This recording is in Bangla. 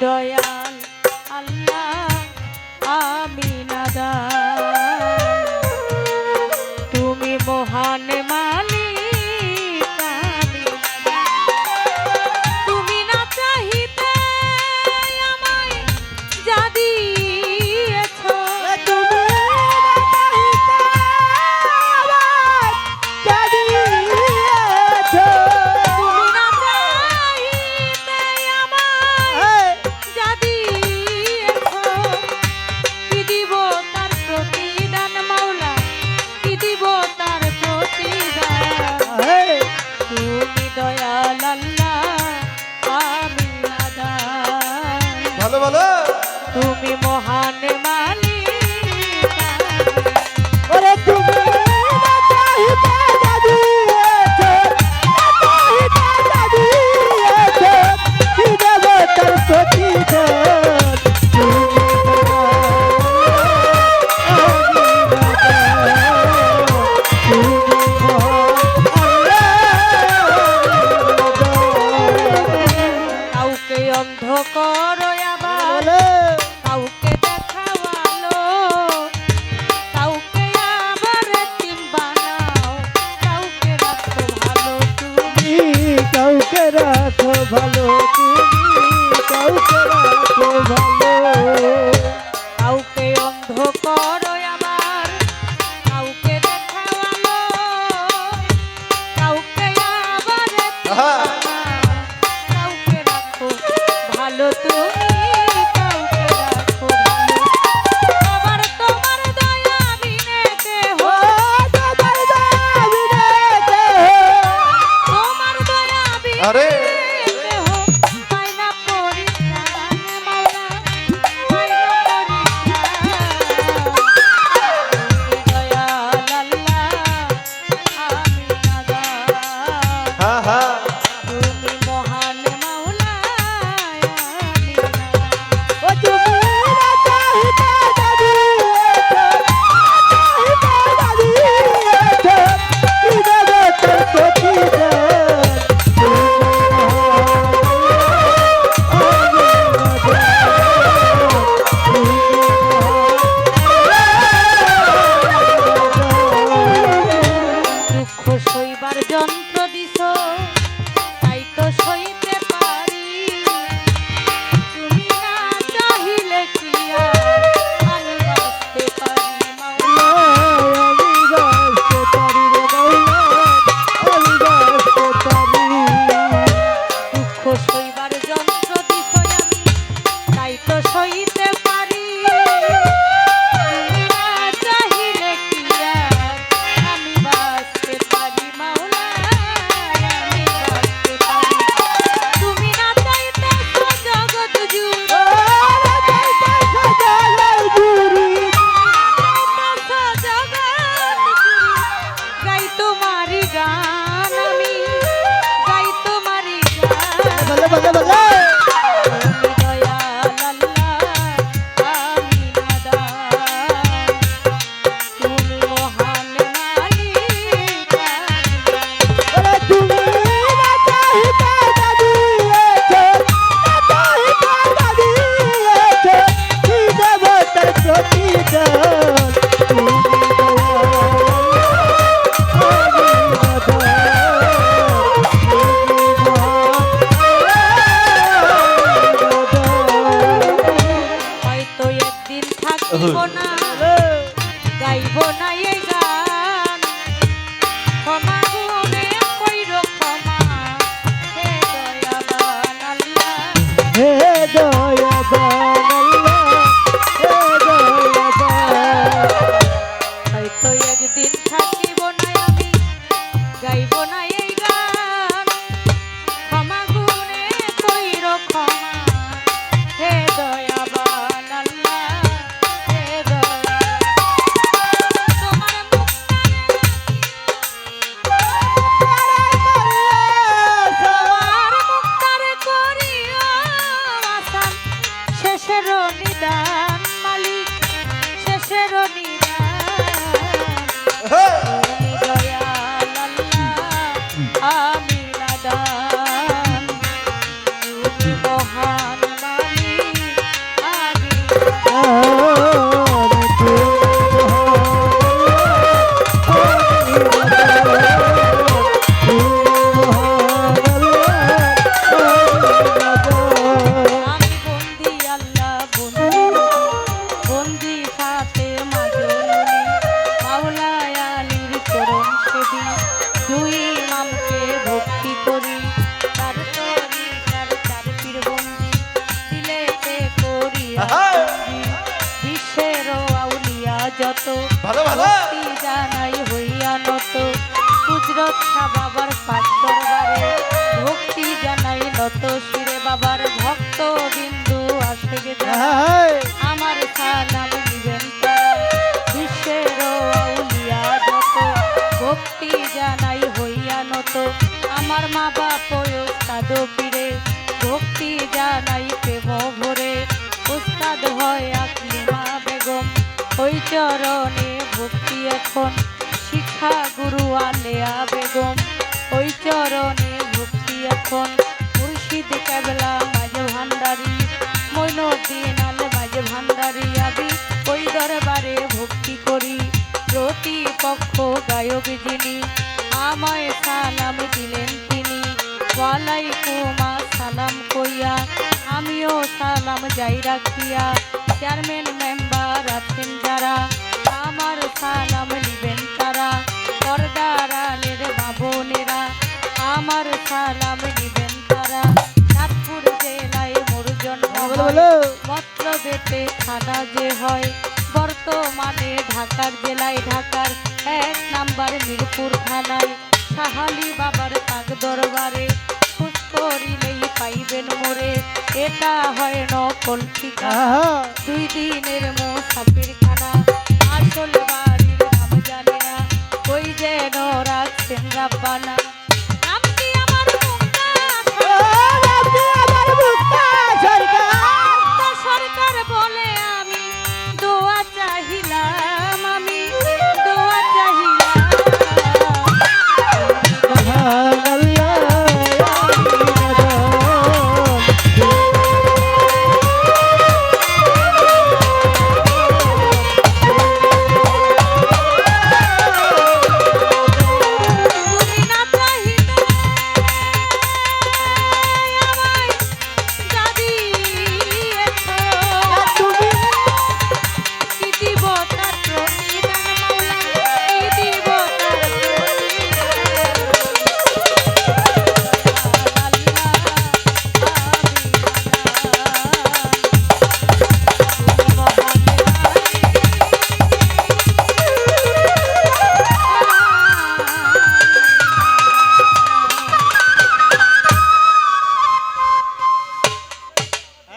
দয়া কাউকে রাখো ভালো তুমি কাউকে রাখো ভালো। Hare হইতে যাইব না। নত জানাই হইয়া নত। কুজরত বাবার পাঁচর বারে ভক্তি জানাই নত। সুরে বাবার ভক্ত বিন্দু আসে গে হ্যাঁ, হ্যাঁ, হ্যাঁ। ওই চরণে ভক্তি এখন। শিক্ষা গুরু আলেয়া বেগম, ওই চরণে ভক্তি এখন। মুর্শিদ কেবলা মাঝে ভান্ডারি মৈনদিন আলে মাঝে ভান্ডারি আবি। ওই দরবারে ভক্তি করি, প্রতিপক্ষ গায়ক যিনি। আমায় সালাম দিলেন তিনি, ওয়ালাইকুমা সালাম কইয়া। আমিও সালাম যাই রাখিয়া। চেয়ারম্যান, ম্যাম আছেন যারা আমার সালাম নিবেন তারা পর্দার আলের বাবনেরা আমার সালাম নিবেন তারা চাঁদপুর জেলায় মোর জন্ম বলো হয়। বলো পত্র বেতে থানা যে হয় বর্তমানে ঢাকার জেলায় ঢাকার এক নাম্বার মিরপুর থানায় সাহালি বাবার কাক দরবারে করিলেই পাইবেন মোরে এটা হয় নকল ঠিকানা। আহা। দুই দিনের মোসাফির খানা আসল বাড়ির নাম জানি না। ওই যেন রাখছেন রাব্বানা।